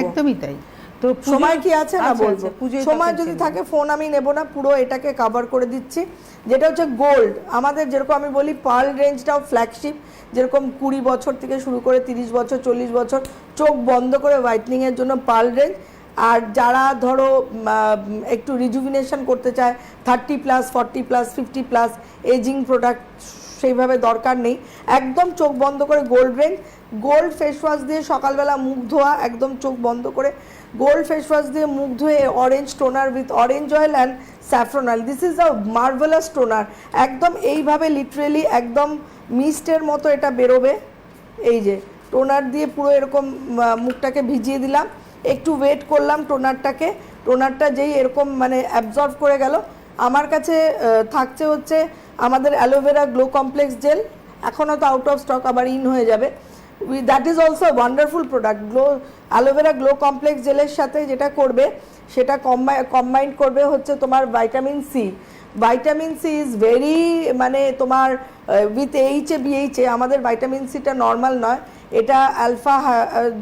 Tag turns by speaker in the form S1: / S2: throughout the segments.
S1: একদমই তাই। তো
S2: সময় কি আছে না বলব? সময় যদি থাকে ফোন আমি নেব না পুরো এটাকে কভার করে দিচ্ছি। যেটা হচ্ছে গোল্ড আমাদের যেরকম আমি বলি পার্ল রেঞ্জটাও ফ্ল্যাগশিপ যেরকম কুড়ি বছর থেকে শুরু করে তিরিশ বছর চল্লিশ বছর চোখ বন্ধ করে হোয়াইটনিং এর জন্য পার্ল রেঞ্জ আর যারা ধরো একটু রিজুভিনেশন করতে চায় thirty plus forty plus fifty plus aging product সেইভাবে দরকার নেই। একদম চোখ বন্ধ করে gold range gold face wash দিয়ে সকালবেলা মুখ ধোয়া, একদম চোখ বন্ধ করে গোল্ড ফেস ওয়াশ দিয়ে মুখ ধুয়ে orange toner with orange oil and saffron oil this is a marvellous toner একদম এইভাবে লিটারেলি একদম মিস্টের মতো এটা বেরোবে। এই যে টোনার দিয়ে পুরো এরকম মুখটাকে ভিজিয়ে দিলাম। একটু ওয়েট করলাম টোনারটাকে টোনারটা যেই এরকম মানে অ্যাবজর্ব করে গেল। আমার কাছে থাকছে হচ্ছে আমাদের অ্যালোভেরা গ্লো কমপ্লেক্স জেল এখনও তো আউট অফ স্টক আবার ইন হয়ে যাবে। We that is also wonderful product glow aloe vera glow complex জেলের সাথে যেটা করবে, সেটা কম্বাইন্ড করবে হচ্ছে তোমার vitamin C vitamin C is very মানে তোমার উইথ এইচ এইচে বিএইচে আমাদের ভাইটামিন সিটা নর্মাল নয়। এটা অ্যালফা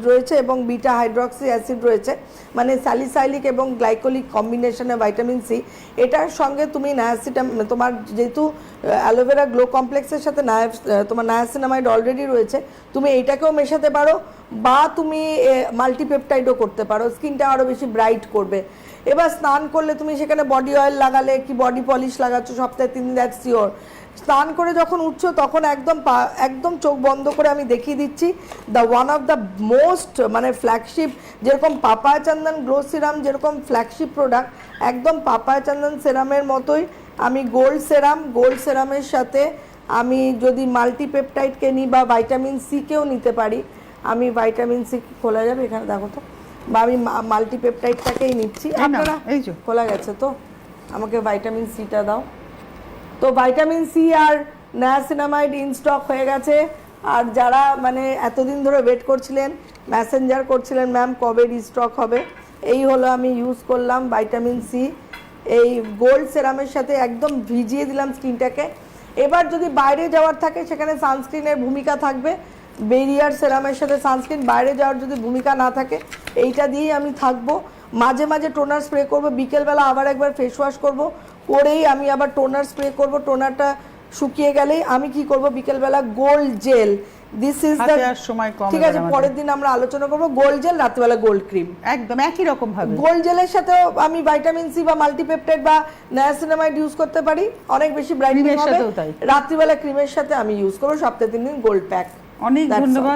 S2: রয়েছে এবং বিটা হাইড্রক্সি অ্যাসিড রয়েছে। মানে স্যালিসাইলিক এবং গ্লাইকোলিক কম্বিনেশনে ভাইটামিন সি এটার সঙ্গে তুমি নায়াসিটাম তোমার যেহেতু অ্যালোভেরা গ্লো কমপ্লেক্সের সাথে নায়াস তোমার নায়াসিনামাইড অলরেডি রয়েছে, তুমি এইটাকেও মেশাতে পারো বা তুমি মাল্টিপেপটাইডও করতে পারো। স্কিনটা আরও বেশি ব্রাইট করবে। এবার স্নান করলে তুমি সেখানে বডি অয়েল লাগালে, কি বডি পলিশ লাগাচ্ছ সপ্তাহে তিন দিন দ্যাটস ইওর স্নান করে যখন উঠছো তখন একদম একদম চোখ বন্ধ করে আমি দেখিয়ে দিচ্ছি the one of the most মানে ফ্ল্যাগশিপ যেরকম পাপায়া চন্দন গ্লো সিরাম যেরকম ফ্ল্যাগশিপ প্রোডাক্ট একদম পাপায়া চন্দন সেরামের মতোই। আমি গোল্ড সেরাম গোল্ড সেরামের সাথে আমি যদি মাল্টিপেপটাইডকে নিই বা ভাইটামিন সিকেও নিতে পারি আমি ভাইটামিন সি খোলা যাবে এখানে দেখো তো। বা আমি মাল্টিপেপটাইডটাকেই নিচ্ছি। আপনারা খোলা গেছে তো? আমাকে ভাইটামিন সিটা দাও। তো ভাইটামিন সি আর নায়াসিনামাইড ইন স্টক হয়ে গেছে। আর যারা মানে এতদিন ধরে ওয়েট করছিলেন ম্যাসেঞ্জার করছিলেন ম্যাম কবে রিস্টক হবে? এই হলো আমি ইউজ করলাম ভাইটামিন সি এই গোল্ড সেরামের সাথে একদম ভিজিয়ে দিলাম স্কিনটাকে এবার যদি বাইরে যাওয়ার থাকে, সেখানে সানস্ক্রিনের ভূমিকা থাকবে। বেরিয়ার সেরামের সাথে সানস্ক্রিন বাইরে যাওয়ার যদি ভূমিকা না থাকে, এইটা দিয়েই আমি থাকব। মাঝে মাঝে টোনার স্প্রে করব, বিকেলবেলা আবার একবার ফেস ওয়াশ করব। করেই আমি আবার টোনার স্প্রে করব। টোনারটা শুকিয়ে গেলেই আমি কি করব? বিকেলবেলা gold gel. This is the
S1: সময় কম
S2: ঠিক আছে পরের দিন আমরা আলোচনা করব। গোল্ড জেল রাত্রিবেলা গোল্ড ক্রিম।
S1: একদম একই রকম ভাবে।
S2: গোল্ড জেলের সাথেও আমি ভাইটামিন সি বা মাল্টিপেপটাইড বা নায়াসিনামাইড ইউজ করতে পারি। অনেক বেশি ব্রাইটনিং হবে। রাত্রিবেলা ক্রিমের সাথে আমি ইউজ করব। সপ্তাহে তিন দিন গোল্ড প্যাক
S1: অনেক ধন্যবাদ।